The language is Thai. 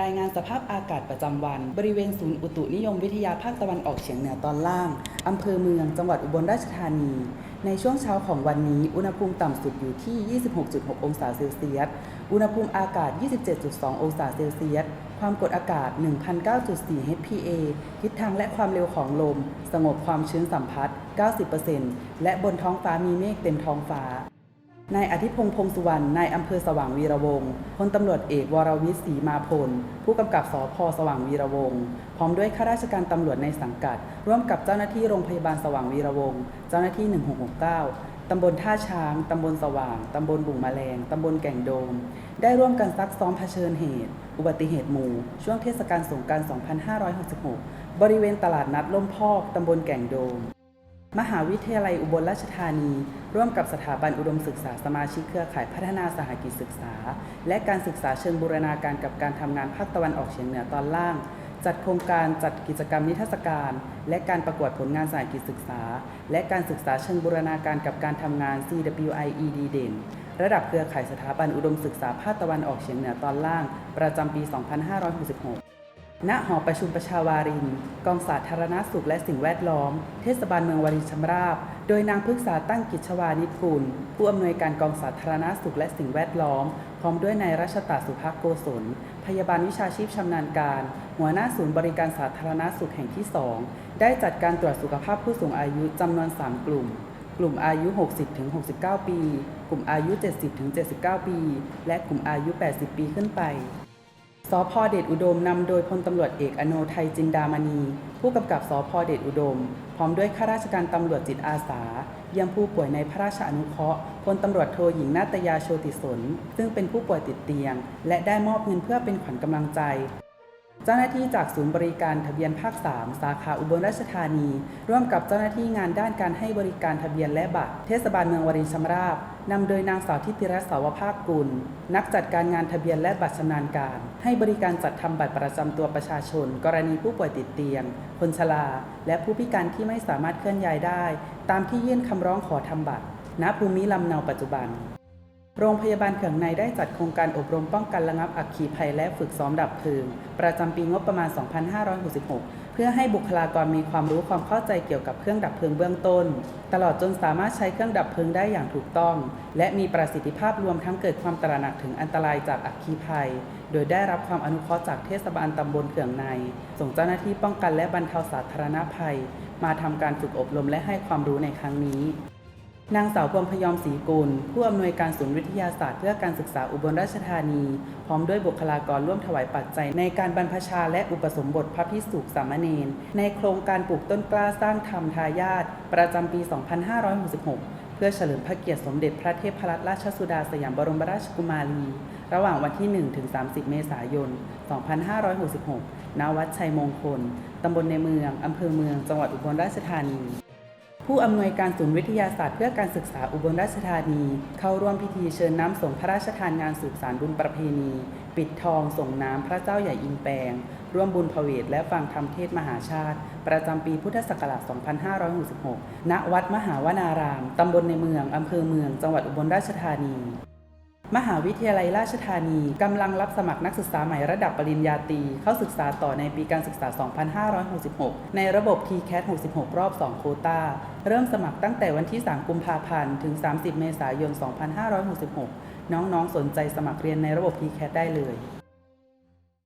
รายงานสภาพอากาศประจำวัน บริเวณศูนย์อุตุนิยมวิทยาภาคตะวันออกเฉียงเหนือตอนล่างอำเภอเมือง จังหวัดอุบลราชธานี ในช่วงเช้าของวันนี้ อุณหภูมิต่ำสุดอยู่ที่ 26.6 องศาเซลเซียส อุณหภูมิอากาศ 27.2 องศาเซลเซียส ความกดอากาศ 1,009.4 HPA ทิศทางและความเร็วของลม สงบความชื้นสัมพัทธ์90%และบนท้องฟ้ามีเมฆเต็มท้องฟ้า นายอธิพงษ์พงษ์สุวรรณ นายอำเภอสว่างวีระวงศ์พลตำรวจเอกวรวิศรีมาพล ผู้กำกับสพสว่างวีระวงศ์ พร้อมด้วยข้าราชการตำรวจในสังกัด ร่วมกับเจ้าหน้าที่โรงพยาบาลสว่างวีระวงศ์ เจ้าหน้าที่ 1669 ตำบลท่าช้าง ตำบลสว่าง ตำบลบุ่งแมลง ตำบลแก่งโดม ได้ร่วมกันซักซ้อมเผชิญเหตุ อุบัติเหตุหมู่ ช่วงเทศกาลสงกรานต์2566 บริเวณตลาดนัดล่มพอก ตำบลแก่งโดม มหาวิทยาลัยอุบลราชธานี ร่วมกับสถาบันอุดมศึกษาสมาชิกเครือข่ายพัฒนาสหกิจศึกษา และการศึกษาเชิงบูรณาการกับการทำงานภาคตะวันออกเฉียงเหนือตอนล่าง จัดโครงการจัดกิจกรรมนิทรรศการ และการประกวดผลงานสหกิจศึกษา และการศึกษาเชิงบูรณาการกับการทำงาน CWIE ดีเด่น ระดับเครือข่ายสถาบันอุดมศึกษาภาคตะวันออกเฉียงเหนือตอนล่าง ประจำปี 2566 ณหอประชุมประชาวาริน กองสาธารณสุขและสิ่งแวดล้อม เทศบาลเมืองวารินชำราบ โดยนางพฤกษาตั้งกิจชวานิชกุล ผู้อำนวยการกองสาธารณสุขและสิ่งแวดล้อม พร้อมด้วยนายรัชตาสุภาโกศล พยาบาลวิชาชีพชำนาญการ หัวหน้าศูนย์บริการสาธารณสุขแห่งที่ 2 ได้จัดการตรวจสุขภาพผู้สูงอายุจำนวน 3 กลุ่ม กลุ่มอายุ 60-69 ปี กลุ่มอายุ 70-79 ปี และกลุ่มอายุ 80 ปีขึ้นไป สพเดชอุดมนำโดยพลตำรวจเอกอโนไทยจินดามณี ผู้กำกับสพเดชอุดม พร้อมด้วยข้าราชการตำรวจจิตอาสา เยี่ยมผู้ป่วยในพระราชอนุเคราะห์พลตำรวจโทหญิงนาตยาโชติสน ซึ่งเป็นผู้ป่วยติดเตียง และได้มอบเงินเพื่อเป็นขวัญกำลังใจ เจ้าหน้าที่จากศูนย์บริการทะเบียนภาค 3 สาขาอุบลราชธานี ร่วมกับเจ้าหน้าที่งานด้านการให้บริการทะเบียนและบัตร เทศบาลเมืองวรินชำราบนำโดยนางสาวทิติรัตน์สาวภาคกุล นักจัดการงานทะเบียนและบัตรชำนาญการ ให้บริการจัดทำบัตรประจำตัวประชาชน กรณีผู้ป่วยติดเตียง คนชรา และผู้พิการที่ไม่สามารถเคลื่อนย้ายได้ ตามที่ยื่นคำร้องขอทำบัตร ณ ภูมิลำเนาปัจจุบัน โรงพยาบาลเขื่องในได้จัดโครงการอบรมป้องกันระงับอัคคีภัยและฝึกซ้อมดับเพลิง ประจำปีงบประมาณ 2566 เพื่อให้บุคลากรมีความรู้ความเข้าใจเกี่ยวกับเครื่องดับเพลิงเบื้องต้น ตลอดจนสามารถใช้เครื่องดับเพลิงได้อย่างถูกต้อง และมีประสิทธิภาพรวมทั้งเกิดความตระหนักถึงอันตรายจากอัคคีภัย โดยได้รับความอนุเคราะห์จากเทศบาลตำบลเขื่องใน ส่งเจ้าหน้าที่ป้องกันและบรรเทาสาธารณภัย มาทำการฝึกอบรมและให้ความรู้ในครั้งนี้ นางสาวพวงพยอมศรีกุลผู้อำนวยการศูนย์วิทยาศาสตร์เพื่อการศึกษาอุบลราชธานี พร้อมด้วยบุคลากรร่วมถวายปัจจัย ในการบรรพชาและอุปสมบทพระพิสุสามเณรในโครงการปลูกต้นกล้าสร้างธรรมทายาทประจำปี 2566 เพื่อเฉลิมพระเกียรติสมเด็จพระเทพรัตนราชสุดาสยามบรมราชกุมารี ระหว่างวันที่1ถึง30 เมษายน 2566 ณ วัดชัยมงคล ตำบลในเมือง อำเภอเมือง จังหวัดอุบลราชธานี ผู้อำนวยการศูนย์วิทยาศาสตร์เพื่อการศึกษาอุบลราชธานี เข้าร่วมพิธีเชิญน้ำส่งพระราชทานงานสืบสารบุญประเพณี ปิดทองส่งน้ำพระเจ้าใหญ่อินแปง ร่วมบุญพเวทและฟังธรรมเทศมหาชาติ ประจำปีพุทธศักราช 2566 ณ วัดมหาวนาราม ตำบลในเมืองอำเภอเมือง จังหวัดอุบลราชธานี มหาวิทยาลัยราชธานีกำลังรับสมัครนักศึกษาใหม่ระดับปริญญาตรีเข้าศึกษาต่อในปีการศึกษา 2566 ในระบบ TCAT 66 รอบ 2 โคตาเริ่มสมัครตั้งแต่วันที่ 3 กุมภาพันธ์ ถึง 30 เมษายน 2566 น้องๆ สนใจสมัครเรียนในระบบ TCAT ได้เลย